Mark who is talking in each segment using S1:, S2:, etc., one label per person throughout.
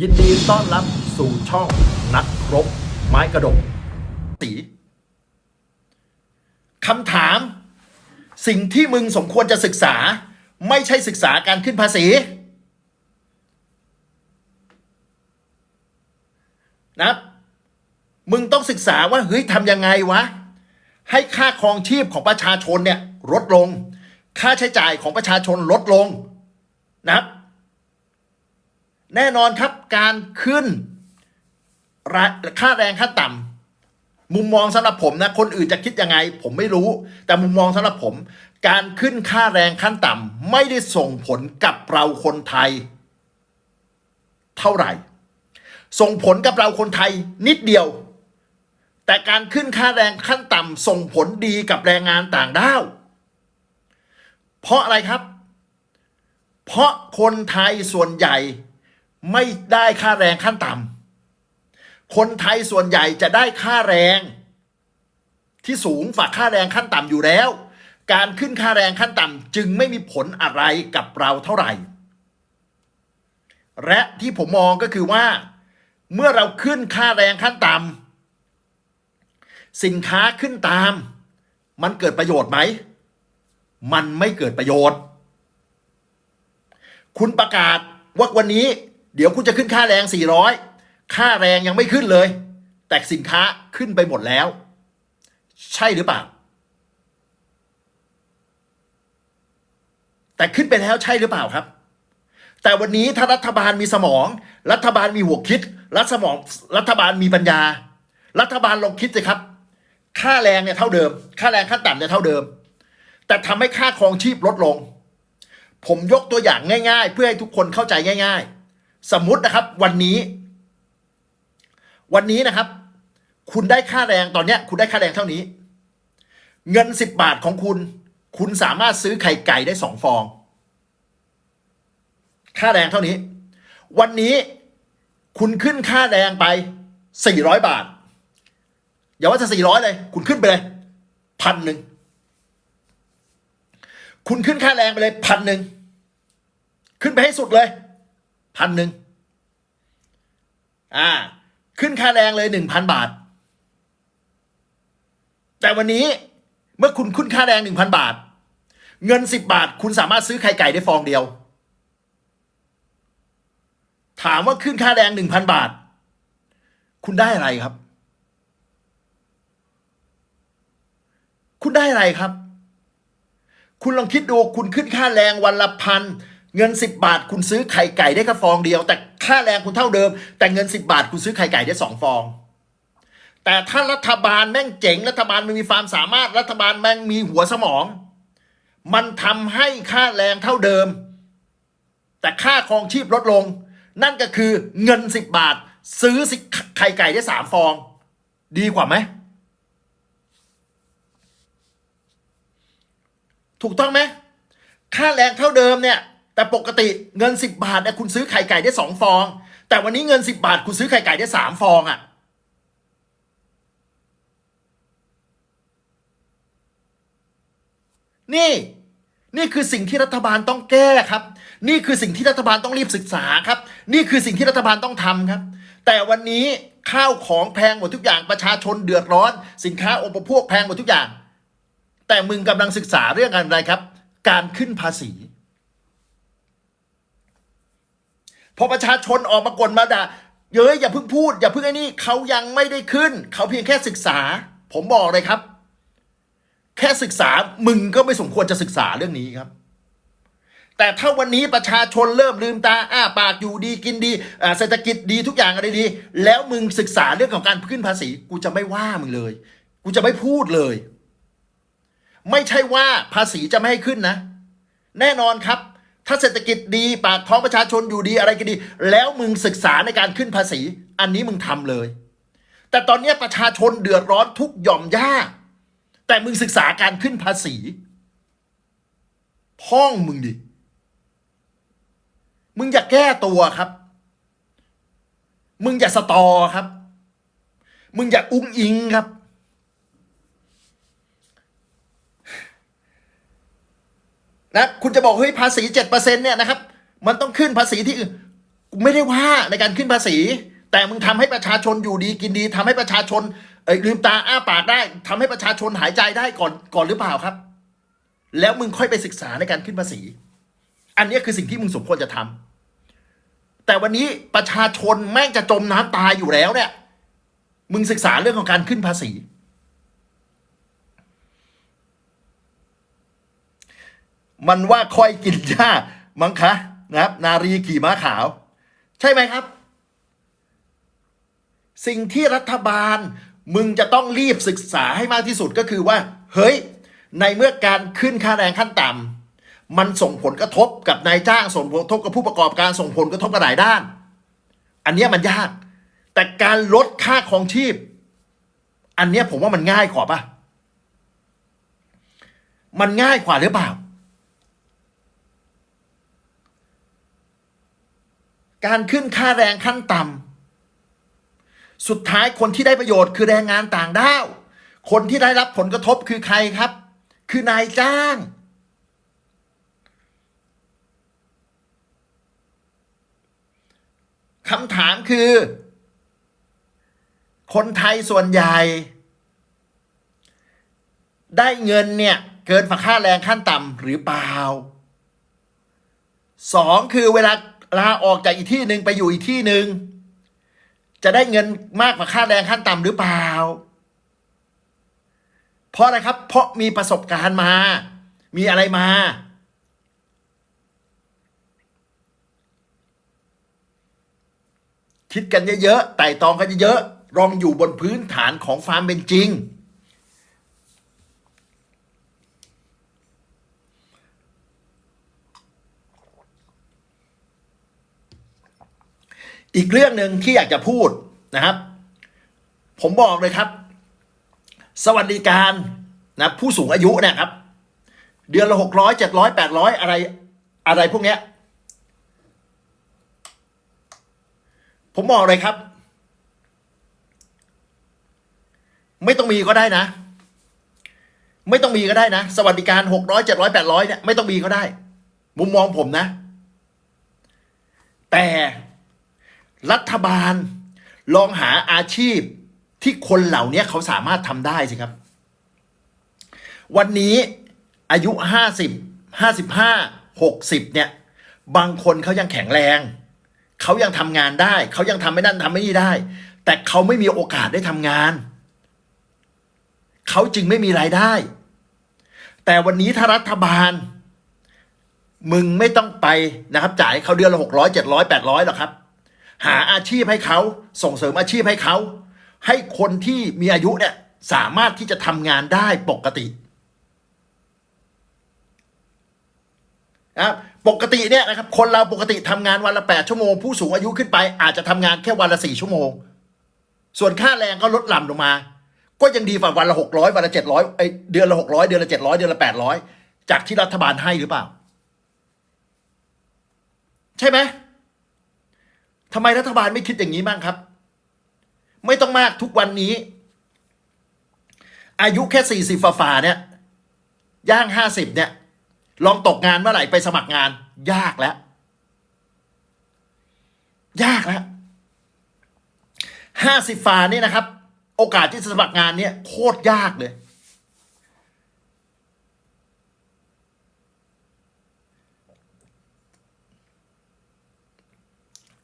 S1: ยินดีต้อนรับสู่ช่องนักรบ ไม้กระดกตีคำถาม สิ่งที่มึงสมควรจะศึกษา ไม่ใช่ศึกษาการขึ้นภาษี นะ มึงต้องศึกษาว่า เฮ้ยทำยังไงวะ ให้ค่าครองชีพของประชาชนเนี่ยลดลง ค่าใช้จ่ายของประชาชนลดลงนะครับ แน่นอนครับการขึ้นราค่าแรงขั้นต่ำมุมมองสำหรับผมนะ คนอื่นจะคิดยังไง ผมไม่รู้ แต่มุมมองสำหรับผม การขึ้นค่าแรงขั้นต่ำไม่ได้ส่งผลกับเราคนไทย เท่าไหร่ ส่งผลกับเราคนไทยนิดเดียว แต่การขึ้นค่าแรงขั้นต่ำส่งผลดีกับแรงงานต่างด้าว เพราะอะไรครับ เพราะคนไทยส่วนใหญ่ ไม่ได้ค่าแรงขั้นต่ำคนไทยส่วนใหญ่จะได้ค่าแรง ที่สูงฝากค่าแรงขั้นต่ำอยู่แล้ว การขึ้นค่าแรงขั้นต่ำจึงไม่มีผลอะไรกับเราเท่าไหร่ และที่ผมมองก็คือว่า เมื่อเราขึ้นค่าแรงขั้นต่ำสินค้าขึ้นตาม มันเกิดประโยชน์ไหม มันไม่เกิดประโยชน์ คุณประกาศว่าวันนี้ เดี๋ยวคุณจะขึ้นค่าแรง 400 ค่าแรงยังไม่ขึ้นเลย แต่สินค้าขึ้นไปหมดแล้ว ใช่หรือเปล่า แต่ขึ้นไปแล้วใช่หรือเปล่าครับ แต่วันนี้ถ้ารัฐบาลมีสมอง รัฐบาลมีหัวคิด รัฐสมองรัฐบาลมีปัญญา รัฐบาลลองคิดสิครับ ค่าแรงเนี่ยเท่าเดิม ค่าแรงขั้นต่ำเนี่ยเท่าเดิม แต่ทำให้ค่าครองชีพลดลง ผมยกตัวอย่างง่าย ๆ เพื่อให้ทุกคนเข้าใจง่ายๆ สมมุตินะครับ วันนี้ วันนี้นะครับ คุณได้ค่าแรงตอนเนี้ย คุณได้ค่าแรงเท่านี้ เงินสิบบาทของคุณ คุณสามารถซื้อไข่ไก่ได้สองฟอง ค่าแรงเท่านี้ วันนี้คุณขึ้นค่าแรงไปสี่ร้อยบาท อย่าว่าจะสี่ร้อยเลย คุณขึ้นไปเลยพันหนึ่งคุณขึ้นค่าแรงไปเลยพันหนึ่งขึ้นไปให้สุดเลย พันหนึ่งอ่า ขึ้นค่าแรงเลยหนึ่งพันบาท แต่วันนี้เมื่อคุณขึ้นค่าแรงหนึ่งพันบาท เงินสิบบาท คุณสามารถซื้อไข่ไก่ได้ฟองเดียว ถามว่าขึ้นค่าแรงหนึ่งพันบาท คุณได้อะไรครับ คุณได้อะไรครับ คุณลองคิดดูคุณขึ้นค่าแรงวันละพัน เงินสิบบาทคุณซื้อไข่ไก่ได้แค่ฟองเดียว แต่ค่าแรงคุณเท่าเดิม แต่เงินสิบบาทคุณซื้อไข่ไก่ได้สองฟอง แต่ถ้ารัฐบาลแม่งเจ๋งรัฐบาลมันมีความสามารถรัฐบาลแม่งมีหัวสมอง มันทำให้ค่าแรงเท่าเดิม แต่ค่าครองชีพลดลง นั่นก็คือเงินสิบบาท ซื้อสิไข่ไก่ได้สามฟอง ดีกว่าไหมถูกต้องไหมค่าแรงเท่าเดิมเนี่ย แต่ปกติเงินสิบบาทเนี่ยคุณซื้อไข่ไก่ได้สองฟอง แต่วันนี้เงินสิบบาท คุณซื้อไข่ไก่ได้สามฟองอะ่ะนี่ นี่คือสิ่งที่รัฐบาลต้องแก้ครับ นี่คือสิ่งที่รัฐบาลต้องรีบศึกษาครับ นี่คือสิ่งที่รัฐบาลต้องทำครับ แต่วันนี้ข้าวของแพงหมดทุกอย่างประชาชนเดือดร้อน สินค้าอุปโภคแพงหมดทุกอย่าง แต่มึงกำลังศึกษาเรื่องอะไรครับ การขึ้นภาษี พอประชาชนออกมากลมาด่าเย้ยอย่าเพิ่งพูด อย่าเพิ่งไอ้นี่เขายังไม่ได้ขึ้น เขาเพียงแค่ศึกษา ผมบอกเลยครับ แค่ศึกษามึงก็ไม่สมควรจะศึกษาเรื่องนี้ครับ แต่ถ้าวันนี้ประชาชนเริ่มลืมตาอ้าปากอยู่ดีกินดีอ่าเศรษฐกิจดีทุกอย่างอะไรดี แล้วมึงศึกษาเรื่องของการขึ้นภาษี กูจะไม่ว่ามึงเลย กูจะไม่พูดเลย ไม่ใช่ว่าภาษีจะไม่ให้ขึ้นนะ แน่นอนครับ ถ้าเศรษฐกิจดีปากท้องประชาชนอยู่ดีอะไรก็ดี แล้วมึงศึกษาในการขึ้นภาษี อันนี้มึงทำเลย แต่ตอนนี้ประชาชนเดือดร้อนทุกหย่อมย่าแต่มึงศึกษาการขึ้นภาษี พ้องมึงดิ มึงอย่าแก้ตัวครับ มึงอย่าสตอครับ มึงอย่าอุ้งอิงครับ นะคุณจะบอกเฮ้ยภาษีเจ็ดเปอร์เซ็นเนี่ยนะครับ มันต้องขึ้นภาษีที่อื่นไม่ได้ว่าในการขึ้นภาษี แต่มึงทำให้ประชาชนอยู่ดีกินดีทำให้ประชาชนเอ้ยลืมตาอ้าปากได้ทำให้ประชาชนหายใจได้ก่อนก่อนหรือเปล่าครับ แล้วมึงค่อยไปศึกษาในการขึ้นภาษี อันนี้คือสิ่งที่มึงสมควรจะทำแต่วันนี้ประชาชนแม่งจะจมน้ำตายอยู่แล้วเนี่ย มึงศึกษาเรื่องของการขึ้นภาษี มันว่าค่อยกินหญ้ามั้งคะนะครับ นารีขี่ม้าขาว ใช่ไหมครับ สิ่งที่รัฐบาลมึงจะต้องรีบศึกษาให้มากที่สุดก็คือว่า เฮ้ย ในเมื่อการขึ้นค่าแรงขั้นต่ำมันส่งผลกระทบกับนายจ้างส่งผลกระทบกับผู้ประกอบการส่งผลกระทบกับหลายด้าน อันนี้มันยาก แต่การลดค่าครองชีพ อันนี้ผมว่ามันง่ายกว่าปะมันง่ายกว่าหรือเปล่า การขึ้นค่าแรงขั้นต่ำสุดท้ายคนที่ได้ประโยชน์คือแรงงานต่างด้าว คนที่ได้รับผลกระทบคือใครครับ คือนายจ้าง คำถามคือ คนไทยส่วนใหญ่ ได้เงินเนี่ย เกินฝักค่าแรงขั้นต่ำหรือเปล่าสองคือเวลา ลาออกจากอีกที่หนึ่งไปอยู่อีกที่หนึ่งจะได้เงินมากกว่าค่าแรงขั้นต่ำหรือเปล่า เพราะอะไรครับ เพราะมีประสบการณ์มา มีอะไรมา คิดกันเยอะๆไต่ตองกันเยอะๆลองอยู่บนพื้นฐานของความเป็นจริง อีกเรื่องหนึ่งที่อยากจะพูดนะครับ ผมบอกเลยครับ สวัสดิการนะผู้สูงอายุเนี่ยครับ เดือนละหกร้อยเจ็ดร้อยแปดร้อยอะไรอะไรพวกเนี้ย ผมบอกเลยครับ ไม่ต้องมีก็ได้นะ ไม่ต้องมีก็ได้นะ สวัสดิการหกร้อยเจ็ดร้อยแปดร้อยเนี่ยไม่ต้องมีก็ได้ มุมมองผมนะ แต่ รัฐบาล ลองหาอาชีพที่คนเหล่านี้เขาสามารถทำได้สิครับ วันนี้อายุห้าสิบห้าสิบห้าหกสิบเนี่ย บางคนเขายังแข็งแรง เขายังทำงานได้ เขายังทำไม่นั่นทำไม่นี่ได้ แต่เขาไม่มีโอกาสได้ทำงาน เขาจึงไม่มีรายได้ แต่วันนี้ถ้ารัฐบาล มึงไม่ต้องไปนะครับ จ่ายให้เขาเดือนละหกร้อยเจ็ดร้อยแปดร้อยหรอกครับ หาอาชีพให้เขาส่งเสริมอาชีพให้เขา ให้คนที่มีอายุเนี่ยสามารถที่จะทำงานได้ปกตินะปกติเนี่ยนะครับคนเราปกติทำงานวันละแปดชั่วโมง ผู้สูงอายุขึ้นไป อาจจะทำงานแค่วันละสี่ชั่วโมง ส่วนค่าแรงก็ลดหลั่นลงมา ก็ยังดีกว่าวันละหกร้อยวันละเจ็ดร้อยเดือนละหกร้อยเดือนละเจ็ดร้อยเดือนละแปดร้อยจากที่รัฐบาลให้หรือเปล่า ใช่ไหม ทำไมรัฐบาลไม่คิดอย่างนี้บ้างครับ ไม่ต้องมากทุกวันนี้ อายุแค่สี่สิบฝ่าเนี่ย ย่างห้าสิบเนี่ย ลองตกงานเมื่อไหร่ไปสมัครงาน ยากแล้ว ยากแล้วห้าสิบฝ่านี่นะครับ โอกาสที่จะสมัครงานเนี่ยโคตรยากเลย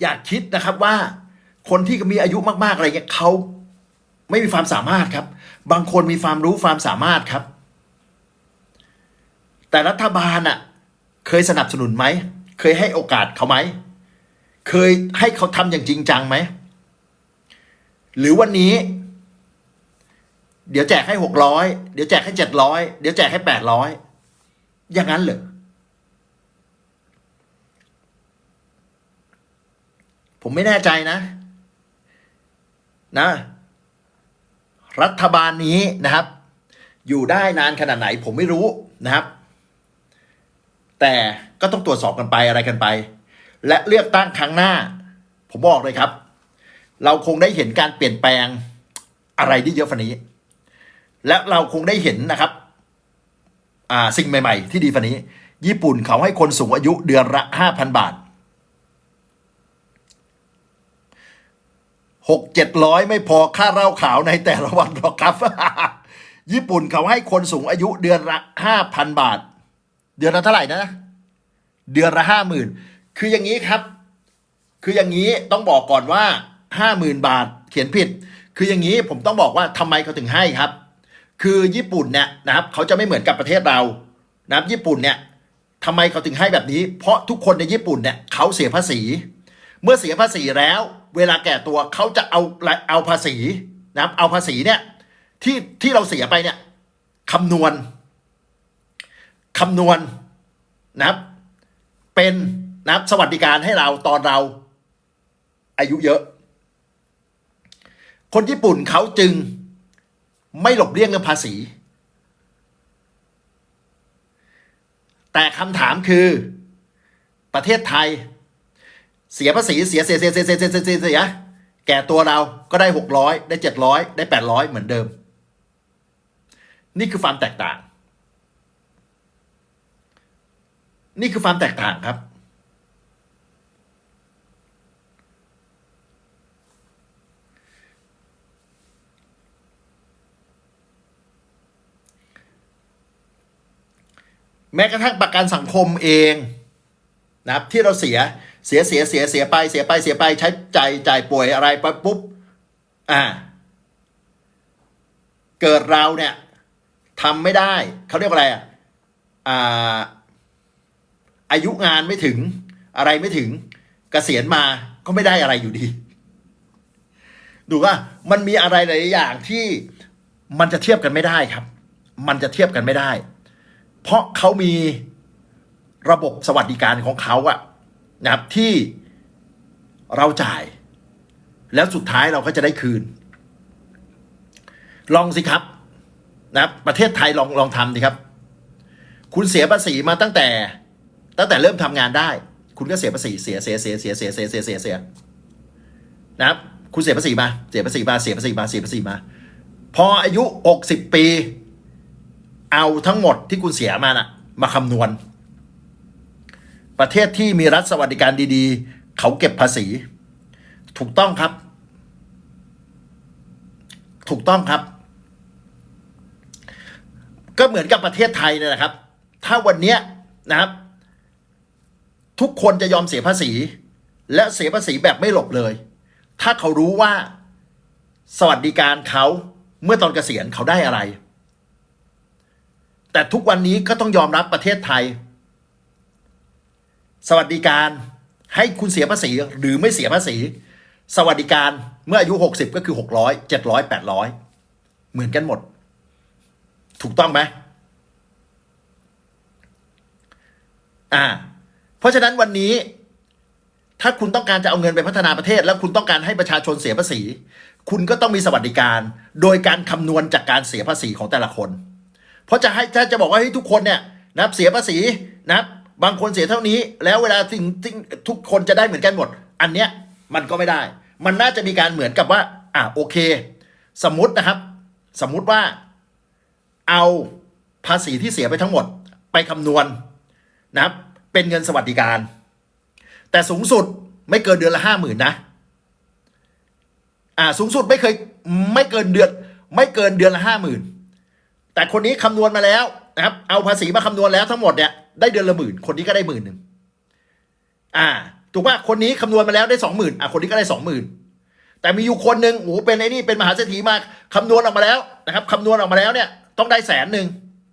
S1: อย่าคิดนะครับว่าคนที่มีอายุมากๆอะไรเงี้ยเขาไม่มีความสามารถครับ บางคนมีความรู้ความสามารถครับ แต่รัฐบาลอะ เคยสนับสนุนไหม เคยให้โอกาสเขาไหม เคยให้เขาทำอย่างจริงจังไหม หรือวันนี้ เดี๋ยวแจกให้หกร้อยเดี๋ยวแจกให้เจ็ดร้อยเดี๋ยวแจกให้แปดร้อยอย่างนั้นเหรอ ผมไม่แน่ใจนะ นะ รัฐบาลนี้นะครับ อยู่ได้นานขนาดไหน ผมไม่รู้นะครับ แต่ก็ต้องตรวจสอบกันไปอะไรกันไป และเลือกตั้งครั้งหน้า ผมบอกเลยครับ เราคงได้เห็นการเปลี่ยนแปลงอะไรที่เยอะฝันนี้ และเราคงได้เห็นนะครับสิ่งใหม่ ๆ ที่ดีฝันนี้ ญี่ปุ่นเขาให้คนสูงอายุเดือนละห้าพันบาท หกเจ็ดร้อยไม่พอค่าเหล้าขาวในแต่ละวันหรอกครับ ญี่ปุ่นเขาให้คนสูงอายุเดือนละห้าพันบาท เดือนละเท่าไหร่นะ เดือนละห้าหมื่นคืออย่างนี้ครับ คืออย่างนี้ต้องบอกก่อนว่าห้าหมื่นบาทเขียนผิด คืออย่างนี้ผมต้องบอกว่าทำไมเขาถึงให้ครับ คือญี่ปุ่นเนี่ยนะครับ เขาจะไม่เหมือนกับประเทศเรานะครับญี่ปุ่นเนี่ยทำไมเขาถึงให้แบบนี้ เพราะทุกคนในญี่ปุ่นเนี่ยเขาเสียภาษี เมื่อเสียภาษีแล้ว เวลาแก่ตัวเขาจะเอาเอาภาษีนะครับเอาภาษีเนี่ยที่ที่เราเสียไปเนี่ยคำนวณคำนวณนะครับ เป็นนะครับสวัสดิการให้เราตอนเราอายุเยอะ คนญี่ปุ่นเขาจึงไม่หลบเลี่ยงเรื่องภาษี แต่คำถามคือประเทศไทย เสียภาษีเสียเสียเสียเสียเสียเสียเสียเสียแก่ตัวเราก็ได้หกร้อยได้เจ็ดร้อยได้แปดร้อยเหมือนเดิม นี่คือความแตกต่าง นี่คือความแตกต่างครับ แม้กระทั่งประกันสังคมเองนะครับที่เราเสีย เสียเสียเสียเสียไปเสียไปเสียไปใช้จ่ายจ่ายป่วยอะไรไปปุ๊บอ่า เกิดเราเนี่ยทำไม่ได้เขาเรียกว่าอะไรอะอาอายุงานไม่ถึงอะไรไม่ถึงเกษียณมาก็ไม่ได้อะไรอยู่ดี ดูว่ามันมีอะไรหลายอย่างที่มันจะเทียบกันไม่ได้ครับ มันจะเทียบกันไม่ได้ เพราะเขามีระบบสวัสดิการของเขาอะ นะครับที่เราจ่าย แล้วสุดท้ายเราก็จะได้คืน ลองสิครับนะครับประเทศไทยลองลองทำดิครับ คุณเสียภาษีมาตั้งแต่ ตั้งแต่เริ่มทำงานได้ คุณก็เสียภาษีเสียเสียเสียเสียเสียเสียเสียเสียเสียนะครับ คุณเสียภาษีมาเสียภาษีมาเสียภาษีมาเสียภาษีมา พออายุหกสิบปี เอาทั้งหมดที่คุณเสียมาน่ะ มาคำนวณ ประเทศที่มีรัฐสวัสดิการดีๆ เขาเก็บภาษี ถูกต้องครับ ถูกต้องครับ ก็เหมือนกับประเทศไทยเนี่ยนะครับ ถ้าวันนี้นะครับ ทุกคนจะยอมเสียภาษี และเสียภาษีแบบไม่หลบเลย ถ้าเขารู้ว่าสวัสดิการเขาเมื่อตอนเกษียณเขาได้อะไร แต่ทุกวันนี้ก็ต้องยอมรับประเทศไทย สวัสดิการให้คุณเสียภาษีหรือไม่เสียภาษี สวัสดิการเมื่ออายุหกสิบก็คือหกร้อยเจ็ดร้อยแปดร้อยเหมือนกันหมด ถูกต้องไหมอ่า เพราะฉะนั้นวันนี้ ถ้าคุณต้องการจะเอาเงินไปพัฒนาประเทศ แล้วคุณต้องการให้ประชาชนเสียภาษี คุณก็ต้องมีสวัสดิการ โดยการคำนวณจากการเสียภาษีของแต่ละคน เพราะจะให้ถ้าจะบอกว่าให้ทุกคนเนี่ยนะครับเสียภาษีนะครับ บางคนเสียเท่านี้ แล้วเวลาสิ่งสิ่งทุกคนจะได้เหมือนกันหมด อันเนี้ยมันก็ไม่ได้ มันน่าจะมีการเหมือนกับว่า อ่าโอเค สมมตินะครับ สมมุติว่า เอาภาษีที่เสียไปทั้งหมด ไปคำนวณนะครับ เป็นเงินสวัสดิการ แต่สูงสุดไม่เกินเดือนละห้าหมื่นนะ อ่า สูงสุดไม่เคยไม่เกินเดือน ไม่เกินเดือนละห้าหมื่นแต่คนนี้คำนวณมาแล้วนะครับ เอาภาษีมาคำนวณแล้วทั้งหมดเนี่ย ได้เดือนละหมื่น คนนี้ก็ได้หมื่นหนึ่งอ่า ถูกป่ะคนนี้คำนวณมาแล้วได้สองหมื่นอะคนนี้ก็ได้สองหมื่นแต่มีอยู่คนหนึ่งโอ้เป็นไอ้นี่เป็นมหาเศรษฐีมากคำนวณออกมาแล้วนะครับคำนวณออกมาแล้วเนี่ย ต้องได้แสนหนึ่ง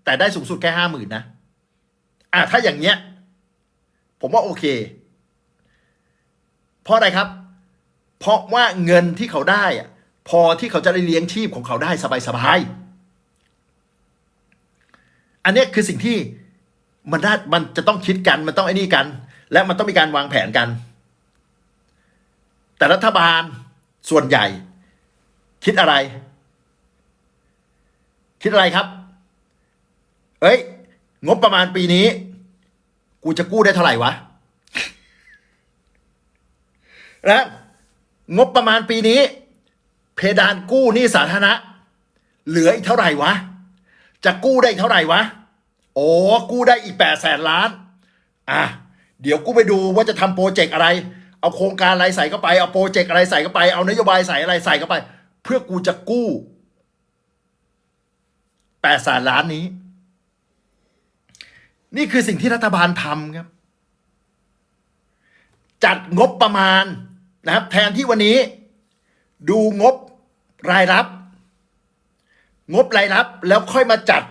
S1: แต่ได้สูงสุดแค่ห้าหมื่นนะอ่าถ้าอย่างเนี้ย ผมว่าโอเค เพราะอะไรครับ เพราะว่าเงินที่เขาได้อะพอที่เขาจะได้เลี้ยงชีพของเขาได้สบายๆอันนี้คือสิ่งที่ มันได้มันจะต้องคิดกัน มันต้องไอ้นี่กัน และมันต้องมีการวางแผนกัน แต่รัฐบาลส่วนใหญ่ คิดอะไร คิดอะไรครับ เอ้ย งบประมาณปีนี้ กูจะกู้ได้เท่าไหร่วะนะงบประมาณปีนี้ เพดานกู้หนี้สาธารณะ เหลืออีกเท่าไหร่วะ จะกู้ได้เท่าไหร่วะ โอ้กู้ได้อีกแปดแสนล้าน อะ เดี๋ยวกูไปดูว่าจะทำโปรเจกต์อะไร เอาโครงการอะไรใส่เข้าไป เอาโปรเจกต์อะไรใส่เข้าไป เอานโยบายใส่อะไรใส่เข้าไป เพื่อกูจะกู้แปดแสนล้านนี้ นี่คือสิ่งที่รัฐบาลทำครับ จัดงบประมาณนะครับ แทนที่วันนี้ ดูงบรายรับ งบรายรับแล้วค่อยมาจัด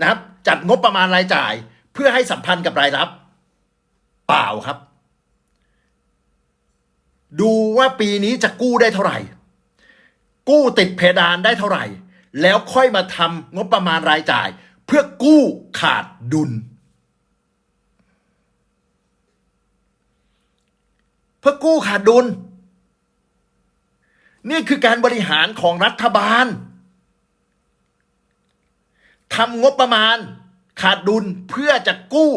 S1: นะครับ จัดงบประมาณรายจ่าย เพื่อให้สัมพันธ์กับรายรับ เปล่าครับ ดูว่าปีนี้จะกู้ได้เท่าไหร่ กู้ติดเพดานได้เท่าไหร่ แล้วค่อยมาทำงบประมาณรายจ่าย เพื่อกู้ขาดดุล เพื่อกู้ขาดดุล นี่คือการบริหารของรัฐบาล ทำงบประมาณ ขาดดุลเพื่อจะกู้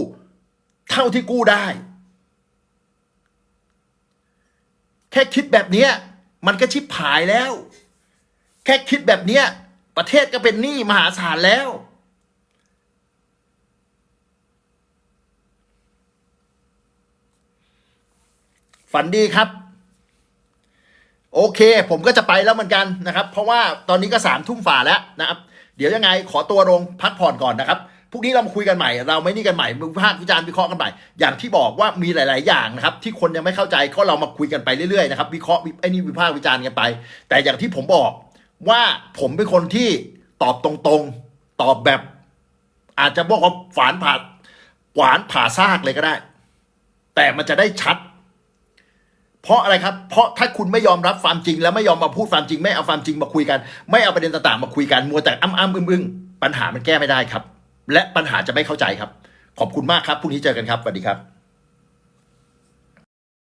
S1: เท่าที่กู้ได้ แค่คิดแบบนี้มันก็ชิบหายแล้ว แค่คิดแบบนี้ประเทศก็เป็นหนี้มหาศาลแล้ว ฝันดีครับ โอเค ผมก็จะไปแล้วเหมือนกันนะครับ เพราะว่าตอนนี้ก็สามทุ่มฝ่าแล้วนะครับ เดี๋ยวยังไงขอตัวลงพักผ่อนก่อนนะครับพรุ่งนี้เรามาคุยกันใหม่ เราไม่นี่กันใหม่วิพากษ์วิจารณ์วิเคราะห์กันใหม่ อย่างที่บอกว่ามีหลาย ๆ อย่างนะครับ ที่คนยังไม่เข้าใจก็เรามาคุยกันไปเรื่อย ๆ นะครับ วิเคราะห์ไอ้นี่วิพากษ์วิจารณ์กันไป แต่อย่างที่ผมบอกว่าผมเป็นคนที่ตอบตรง ๆ ตอบแบบ อาจจะบอกว่าฝานผ่าหวานผ่าซากเลยก็ได้ แต่มันจะได้ชัด เพราะอะไรครับ เพราะถ้าคุณไม่ยอมรับความจริง แล้วไม่ยอมมาพูดความจริง ไม่เอาความจริงมาคุยกัน ไม่เอาประเด็นต่างๆมาคุยกันมัวแต่อ้ำอ้ำอึ้งอึ้งปัญหามันแก้ไม่ได้ครับ และปัญหาจะไม่เข้าใจครับ ขอบคุณมากครับพรุ่งนี้เจอกันครับสวัสดีครับ